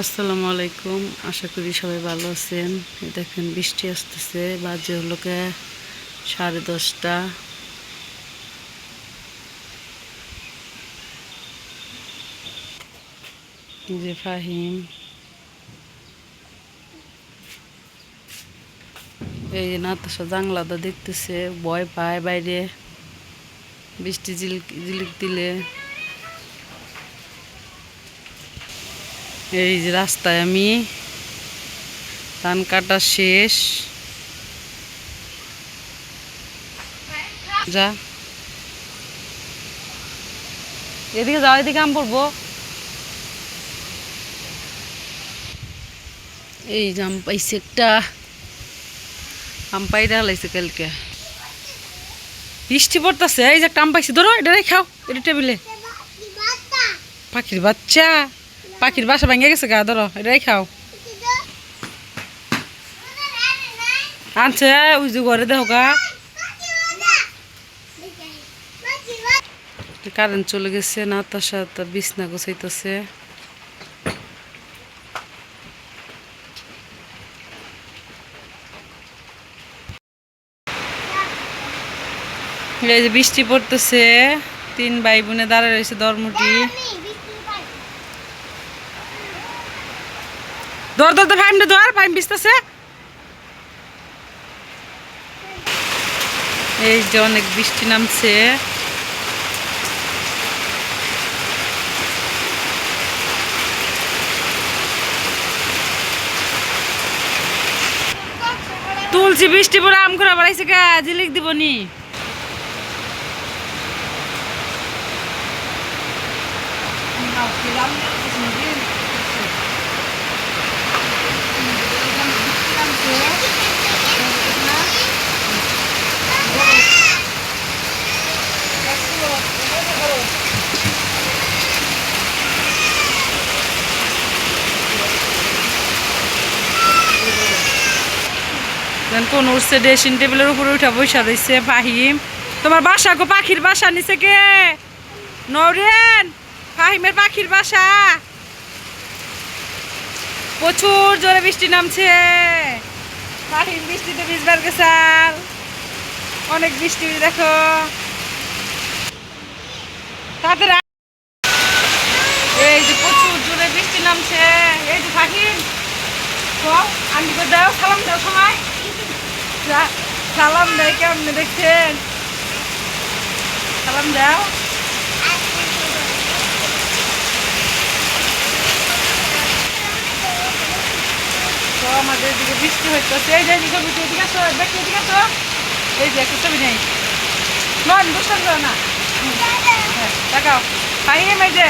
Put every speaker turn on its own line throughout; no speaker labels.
আসসালামু আলাইকুম। আশা করি সবাই ভালো আছেন। দেখেন, বৃষ্টি আসতেছে। বাজে হলো কে সাড়ে দশটা। যে ফাহিম। এই নাতাশা জাংলাটা দেখতেছে, ভয় পায় বাইরে। বৃষ্টি জিলিক জিলিক দিলে। এই যে রাস্তায় আমি ধান কাটা শেষ। যা। এদিকে যাও, এদিকে আম পড়ব। এই যে আম পাইছে একটা। আম পাইরা হালাইছে কালকে। বৃষ্টি পড়তেছে, এই যে একটা আম পাইছি, ধরো, এটা খাও এটা টেবিলে। পাখির বাচ্চা। পাখির বাসা ভেঙে গেছে গা, ধরো, এটাই খাও। আনছে, ওই যে ঘরে দেখো গা। কারেন্ট চলে গেছে না তার সাথে বিছনা গোছাইতেছে। বৃষ্টি পড়তেছে, তিন ভাই বোনে দাঁড়ায় রয়েছে দরমুটি। দর দর দর ফাইম দর ফাইম বিস্তাছে এই যে অনেক বৃষ্টি নামছে। তুলছি বৃষ্টি পরে আম করে বাড়াইছে কা? জিলিক দিবনি দেন কোন উঠছে ড্রেসিং টেবিলের উপরে উঠা বসা রয়েছে ফাহিম তোমার বাসা গো, পাখির বাসা নিচে কে? নরেন, ফাহিমের পাখির বাসা। প্রচুর জোরে বৃষ্টি নামছে। ফাহিম বৃষ্টিতে ভিজবার গেছাল অনেক বৃষ্টি, দেখো। তাদের এই যে প্রচুর জোরে বৃষ্টি নামছে। এই যে ফাহিম আন্টি করে দাও, সালাম দাও সময় সালাম দেয় কেমন দেখছেন? সালাম দাও। তো আমাদের এদিকে বৃষ্টি হইতেছে। এই যে এদিকে বৃষ্টি এদিকে আসো দেখি এদিকে আসো। এই যে একটা ছবি নেই। নন বুঝতে পারো না। হ্যাঁ, দেখাও। ফাহিম এই যে।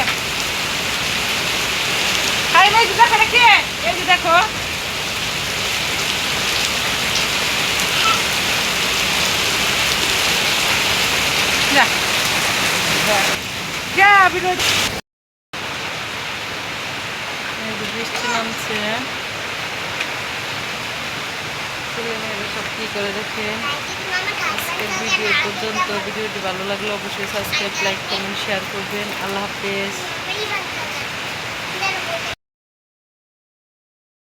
এই যে দেখো নাকি এই যে দেখো। যা বিরোধ বৃষ্টি নামছে। সব করে আজকের ভিডিও পর্যন্ত। ভিডিওটি ভালো লাগলে অবশ্যই সাবস্ক্রাইব লাইক কমেন্ট শেয়ার করবেন। আল্লাহ হাফেজ।